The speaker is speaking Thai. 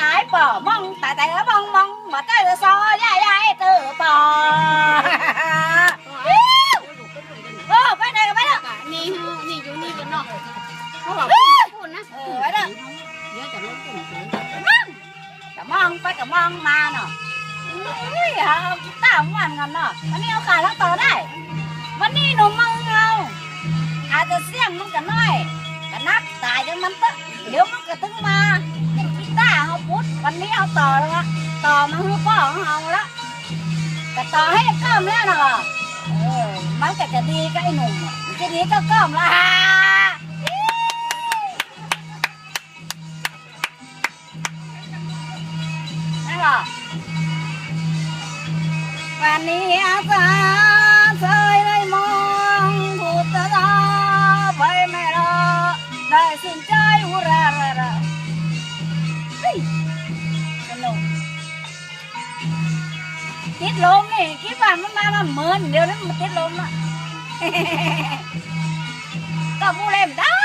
ไหนป่อมองแต่แต่มองมองมาเตอซอยายยายเตอป่อโอ้ไปไหนกันไปแล้วนี่ฮะนี่อยู่นี่กันเนาะเขาบอกพูดนะเออไว้เด้อเดี๋ยวจะลดกลุ่มเกินก็มองไปก็มองมาเนาะอุ้ยเอาตามวันกันเนาะวันนี้เอาขาทั้งต่อได้ วันนี้หนูมึงเอาอาจจะเสี่ยงมันกันน้อยก็นักตายจนมันตะเดี๋ยวมันก็ถึงมา เอาต่อแล้วละต่อมาคือพ่อของเราละก็ต่อให้ก้ามแล้วนะเออมันก็จะดีกับไอ้หนุ่มอะมันจะดีก็ก้ามละนั่นหรอวันนี้อาสาเคยได้มองผู้ตลาไปไม่รอได้สินใจอุระระ ติดลมนี่คิดว่ามันมามาเหมินเดี๋ยวนั้นมันติดลมอะ ก็ผู้เล่นได้